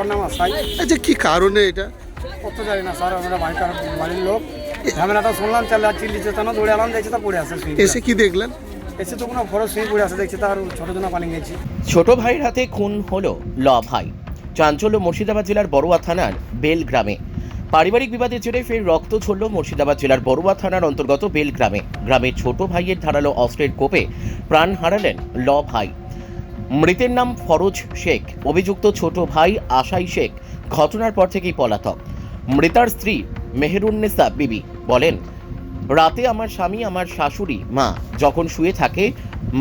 ওর নাম আসাই আচ্ছা কি কারণে এটা? কত জানি না স্যার আমরা বাড়ির বাড়ির লোক। ঝামেলাটা শুনলাম চালে আর চিল্লি চেতন দৌড়ে আলাম দেখছি তা পড়ে আছে এসে কি দেখলেন? এসে তো কোনো ফরজ শুয়ে পড়ে আছে দেখছি তার ছোট জনা পালিয়ে গেছি ছোট ভাইয়ের হাতে খুন হলো ল ভাই। চাঞ্চল্য মুর্শিদাবাদ জেলার বড়ুয়া থানার বেল গ্রামে। পারিবারিক বিবাদের জেরে ফের রক্ত ঝরল মুর্শিদাবাদ জেলার বড়ুয়া থানার অন্তর্গত বেল গ্রামে। গ্রামের ছোট ভাইয়ের ধারালো অস্ত্রের কোপে প্রাণ হারালেন ল ভাই। মৃতের নাম ফরোজ শেখ। অভিযুক্ত ছোট ভাই আশাই শেখ ঘটনার পর থেকেই পলাতক। মৃতার স্ত্রী মেহেরুন্নেসা বিবি বলেন, রাতে আমার স্বামী, আমার শাশুড়ি, মা যখন শুয়ে থাকে,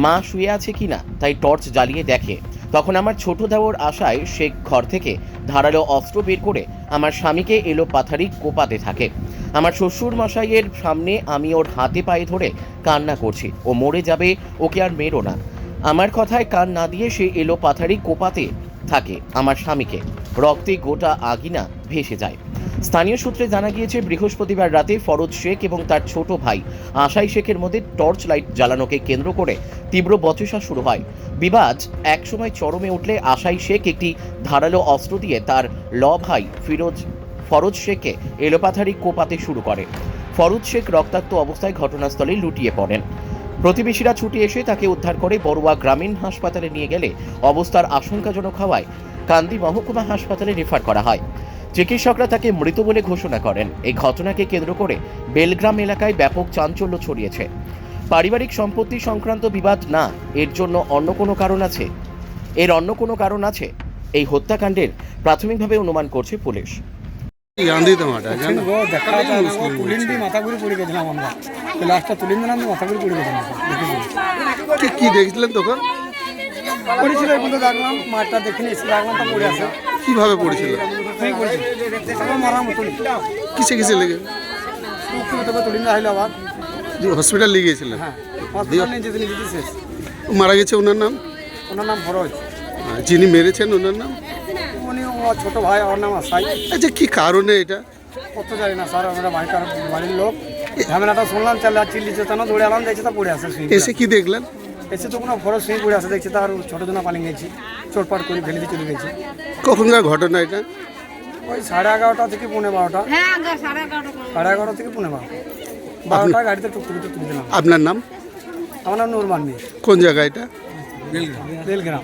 মা শুয়ে আছে কিনা তাই টর্চ জ্বালিয়ে দেখে। তখন আমার ছোট দেওয়ার আশায় শেখ ঘর থেকে ধারালো অস্ত্র বের করে আমার স্বামীকে এলো পাথারি কোপাতে থাকে। আমার শ্বশুর মশাইয়ের সামনে আমি ওর হাতে পায়ে ধরে কান্না করছি। ও মরে যাবে, ওকে আর মেরো না। আমার কথায় কান না দিয়ে সে এলো পাথারি কোপাতে থাকে আমার স্বামীকে। রক্তে গোটা আগিনা ভেসে যায়। স্থানীয় সূত্রে জানা গিয়েছে, বৃহস্পতিবার রাতে ফরজ শেখ এবং তার ছোট ভাই আশাই শেখের মধ্যে টর্চ লাইট জ্বালানোকে কেন্দ্র করে তীব্র বচসা শুরু হয়। বিবাদ একসময় চরমে উঠলে আশাই শেখ একটি ধারালো অস্ত্র দিয়ে তার ল ভাই ফিরোজ, ফরজ শেখকে এলোপাথারি কোপাতে শুরু করে। ফরজ শেখ রক্তাক্ত অবস্থায় ঘটনাস্থলে লুটিয়ে পড়েন। প্রতিবেশীরা ছুটি এসে তাকে উদ্ধার করে বড়ুয়া গ্রামীণ হাসপাতালে নিয়ে গেলে অবস্থার আশঙ্কাজনক হওয়ায় কান্দি মহকুমা হাসপাতালে রেফার করা হয়। চিকিৎসকরা তাকে মৃত বলে ঘোষণা করেন। এই ঘটনাকে কেন্দ্র করে বেলগ্রাম এলাকায় ব্যাপক চাঞ্চল্য ছড়িয়েছে। পারিবারিক সম্পত্তি সংক্রান্ত বিবাদ না, এর জন্য অন্য কোনো কারণ আছে? এর অন্য কোনো কারণ আছে? এই হত্যাকাণ্ডের প্রাথমিকভাবে অনুমান করছে পুলিশ। গান্ধী তোমাটা ছিল গো, দেখা যায় না গো, তুলিন দিয়ে মাথা ঘুরে পড়ে গেছিলাম আমরা লাস্টটা তুলিন দিলাম দিয়ে মাথা ঘুরে পড়ে গেছিলাম কি কি দেখছিলেন তখন? পড়েছিল এই দেখলাম মাঠটা দেখিনি এসে দেখলাম তা পড়ে আছে। কীভাবে পড়েছিল? সেই পড়েছিল। তারপর মারা কিসে কিসে লেগে? তবে তুলিন না হইল আবার হসপিটাল নিয়ে গিয়েছিলেন? হ্যাঁ হসপিটাল নিয়ে যেতে নিয়ে মারা গেছে ওনার নাম? ওনার নাম ফরজ। যিনি মেরেছেন ওনার নাম? ওর ছোট ভাই ওর নাম আসাই আচ্ছা কি কারণে এটা কত জানি না স্যার আমরা বাড়ির বাড়ির লোক ঝামেলাটা শুনলাম চালে আর চিল্লি চেতন দৌড়ে আলাম দেখছি তা পড়ে আসে এসে কি দেখলেন এসে তো কোনো ফরজ শুয়ে পড়ে আসে দেখছি তার ছোট জনা পালিয়ে গেছি চোটপাট করে ফেলে দিয়ে চলে গেছি কখনকার ঘটনা এটা ওই সাড়ে এগারোটা থেকে পৌনে বারোটা হ্যাঁ সাড়ে এগারোটা থেকে পৌনে বারো বারোটা গাড়িতে টুকটুকিতে তুলে দিলাম আপনার নাম আমার নাম নুরমান মিয়া কোন জায়গা এটা বেলগ্রাম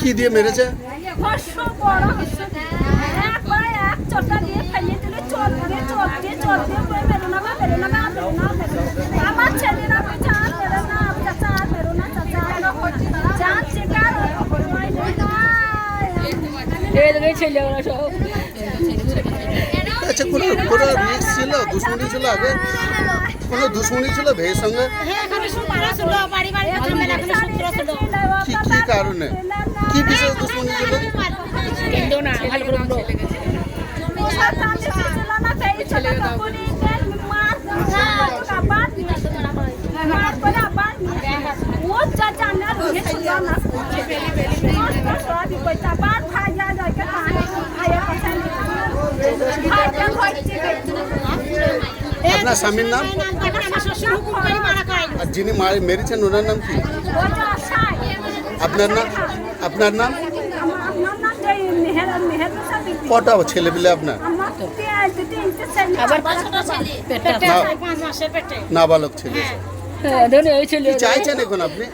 কি দিয়ে মেরেছে? বড় হর্ষ একবার এক চটা দিয়ে ফেলে দিলে চলতে চলতে চলতে করে বেরো না বেরো না বেরো না আমার ছেলেরা বলছে আর বেরো না চাচা আর বেরো না চাচা যান শিকার আচ্ছা কোনো কোনো রিস্ক ছিল? দুশ্মনী ছিল আগে? কোনো দুশ্মনী ছিল ভেয়ের সঙ্গে? কি কি কারণে? কি বিষয়ে দুশ্মনী ছিল? কিন্তু না ভালো করে বলো। আপনার স্বামীর নাম? আর যিনি মার- মেরেছেন ওনার নাম কি? আপনার নাম? আপনার নাম? কটা ছেলে পেলে আপনার নাবালক ছেলে। হ্যাঁ চাইছেন এখন আপনি?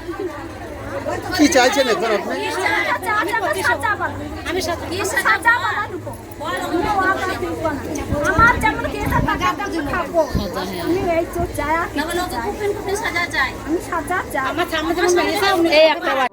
কি চাইছেন এখন আপনি? আমার যেমন আমি সাজা চাই আমার সামনে যেমন এই একটা